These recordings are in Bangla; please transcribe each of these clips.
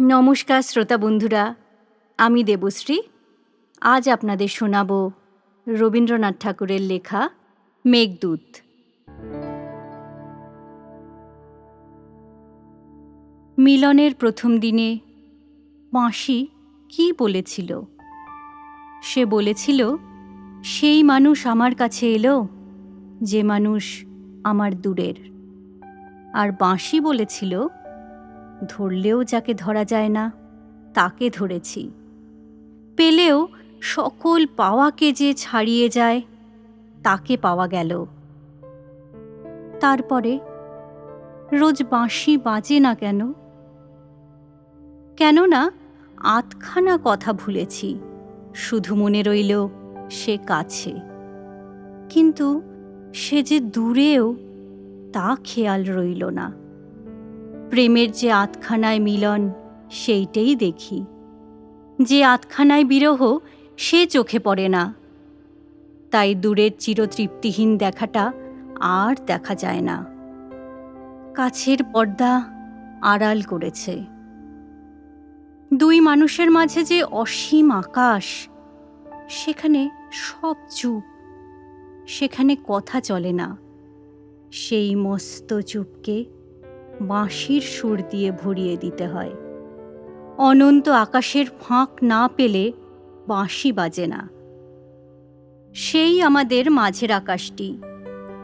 নমস্কার শ্রোতা বন্ধুরা, আমি দেবশ্রী। আজ আপনাদের শোনাব রবীন্দ্রনাথ ঠাকুরের লেখা মেঘদূত। মিলনের প্রথম দিনে বাঁশি কি বলেছিল? সে বলেছিল, সেই মানুষ আমার কাছে এলো, যে মানুষ আমার দূরের। আর বাঁশি বলেছিল ধরলেও যাকে ধরা যায় না, তাকে ধরেছি। পেলেও সকল পাওয়াকে যে ছাড়িয়ে যায়, তাকে পাওয়া গেল। তারপরে রোজ বাঁশি বাজে না কেন? কেননা আধখানা কথা ভুলেছি, শুধু মনে রইল সে কাছে। কিন্তু সে যে দূরেও তা খেয়াল রইল না। প্রেমের যে আতখানায় মিলন, সেইটেই দেখি। যে আতখানায় বিরহ, সে চোখে পড়ে না। তাই দূরের চিরতৃপ্তিহীন দেখাটা আর দেখা যায় না। কাছের পর্দা আড়াল করেছে। দুই মানুষের মাঝে যে অসীম আকাশ, সেখানে সব চুপ। সেখানে কথা চলে না। সেই মস্ত চুপকে বাঁশির সুর দিয়ে ভরিয়ে দিতে হয়। অনন্ত আকাশের ফাঁক না পেলে বাঁশি বাজে না। সেই আমাদের মাঝের আকাশটি।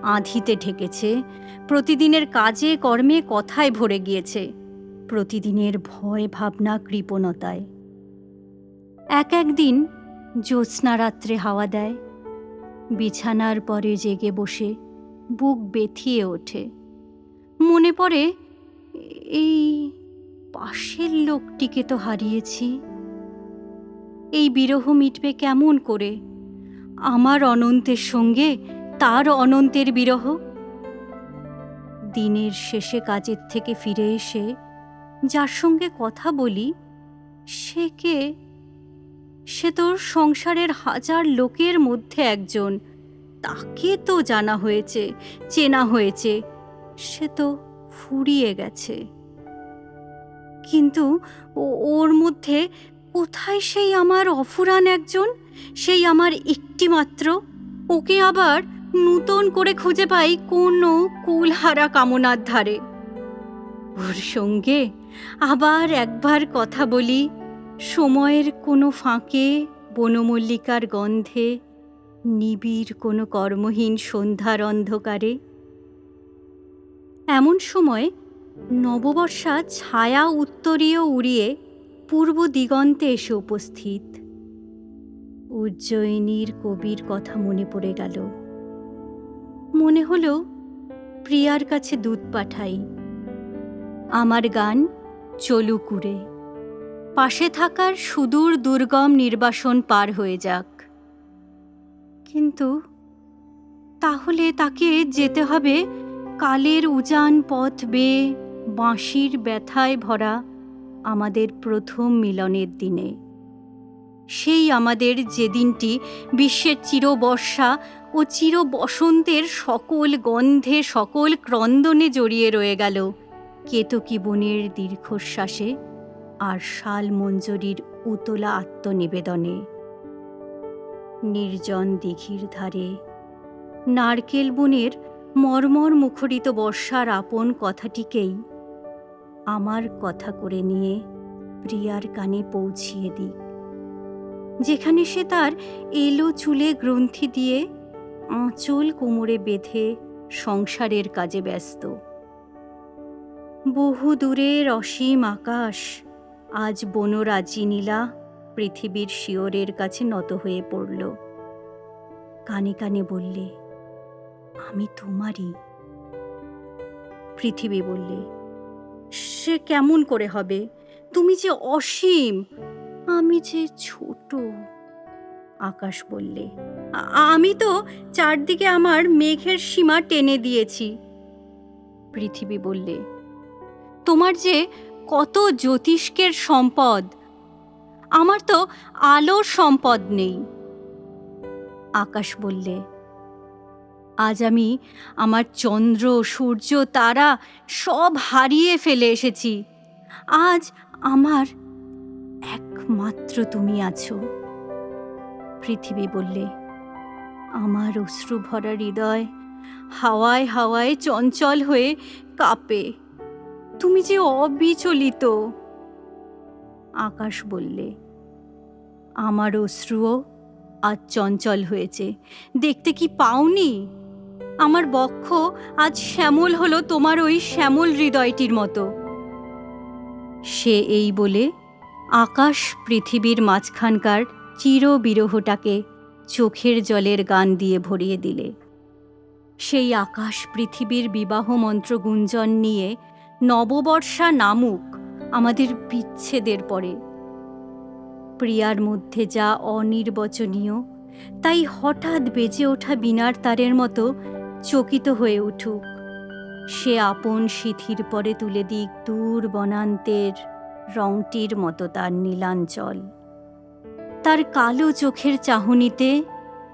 আঁধিতে ঢেকেছে, প্রতিদিনের কাজে, কর্মে কথায় ভরে গিয়েছে, প্রতিদিনের ভয় ভাবনা কৃপণতায়। এক একদিন জ্যোৎস্না রাত্রে হাওয়া দেয়, বিছানার পরে জেগে বসে বুক বেথিয়ে ওঠে। মনে পড়ে এই পাশের লোকটিকে তো হারিয়েছি। এই বিরহ মিটবে কেমন করে? আমার অনন্তের সঙ্গে তার অনন্তের বিরহ? দিনের শেষে কাজের থেকে ফিরে এসে যার সঙ্গে কথা বলি, সে কে? সে তোর সংসারের হাজার লোকের মধ্যে একজন। তাকে তো জানা হয়েছে, চেনা হয়েছে। সে তো ফুরিয়ে গেছে। কিন্তু ওর মধ্যে কোথায় সেই আমার অফুরান একজন? সেই আমার একটি মাত্র ওকে আবার নূতন করে খুঁজে পাই কোনো কুলহারা কামনার ধারে। ওর সঙ্গে আবার একবার কথা বলি। সময়ের কোনো ফাঁকে, বনমল্লিকার গন্ধে, নিবিড় কোনো কর্মহীন সন্ধ্যার অন্ধকারে। এমন সময় নববর্ষা ছায়া উত্তরীয় উড়িয়ে পূর্ব দিগন্তে এসে উপস্থিত। উজ্জয়িনীর কবির কথা মনে পড়ে গেল। মনে হলো, প্রিয়ার কাছে দুধ পাঠাই। আমার গান চলুকুরে পাশে থাকার সুদূর দুর্গম নির্বাসন পার হয়ে যাক। কিন্তু তাহলে তাকে যেতে হবে কালের উজান পথ বেয়ে বাঁশির ব্যথায় ভরা আমাদের প্রথম মিলনের দিনে। সেই আমাদের যে দিনটি বিশ্বের চিরবর্ষা ও চির বসন্তের সকল গন্ধে, সকল ক্রন্দনে জড়িয়ে রয়ে গেল কেতকী বনের দীর্ঘশ্বাসে আর শাল মঞ্জরির উতলা আত্মনিবেদনে। নির্জন দিঘির ধারে নারকেল বনের মর্মর মুখরিত বর্ষার আপন কথাটিকেই আমার কথা করে নিয়ে প্রিয়ার কানে পৌঁছিয়ে দিই। যেখানে সে তার এলো চুলে গ্রন্থি দিয়ে আঁচল কোমরে বেঁধে সংসারের কাজে ব্যস্ত। বহু দূরের অসীম আকাশ আজ বনরাজি নীলা পৃথিবীর শিওরের কাছে নত হয়ে পড়ল। কানে কানে বললে, আমি তোমারই। পৃথিবী বললে সে কেমন করে হবে? তুমি যে অসীম। আমি যে ছোট, আকাশ বললে। আমি তো চারদিকে আমার মেঘের সীমা টেনে দিয়েছি। পৃথিবী বললে, তোমার যে কত জ্যোতিষ্কের সম্পদ, আমার তো আলোর সম্পদ নেই। আকাশ বললে আজ আমি আমার চন্দ্র, সূর্য, তারা সব হারিয়ে ফেলে এসেছি। আজ আমার একমাত্র তুমি আছো। পৃথিবী বললে, আমার অশ্রু ভরা হৃদয় হাওয়ায় হাওয়ায় চঞ্চল হয়ে কাঁপে। তুমি যে অবিচলিত। আকাশ বললে, আমার অশ্রুও আজ চঞ্চল হয়েছে। দেখতে কি পাওনি? আমার বক্ষ আজ শ্যামল হলো তোমার ওই শ্যামল হৃদয়টির মতো। সে এই বলে আকাশ পৃথিবীর মাঝখানকার চির বিরহটাকে চোখের জলের গান দিয়ে ভরিয়ে দিলে। সেই আকাশ পৃথিবীর বিবাহ মন্ত্র গুঞ্জন নিয়ে নববর্ষা নামুক আমাদের বিচ্ছেদের পরে। প্রিয়ার মধ্যে যা অনির্বচনীয়, তাই হঠাৎ বেজে ওঠা বিনার তারের মতো চকিত হয়ে উঠুক। সে আপন সিথির পরে তুলে দিক দূর বনান্তের রংটির মতো তার নীলাঞ্চল। তার কালো চোখের চাহনিতে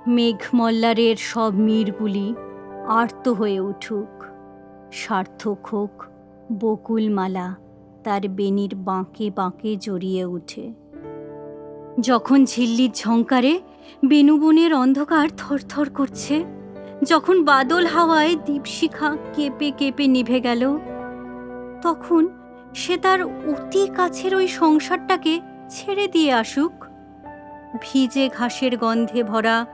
মেঘমল্লারের সব মীরগুলি আর্ত হয়ে উঠুক। সার্থক হোক বকুলমালা তার বেনির বাঁকে বাঁকে জড়িয়ে উঠে। যখন ঝিল্লির ঝংকারে বেনুবনের অন্ধকার থরথর করছে যখন বাদল হাওয়ায় দীপশিখা কেঁপে কেঁপে নিভে গেল, তখন সে তার অতি কাছের ওই সংসারটাকে ছেড়ে দিয়ে আসুক। ভিজে ঘাসের গন্ধে ভরা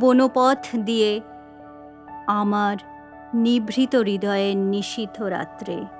বনপথ দিয়ে আমার নিভৃত হৃদয়ের নিশীথ রাত্রে।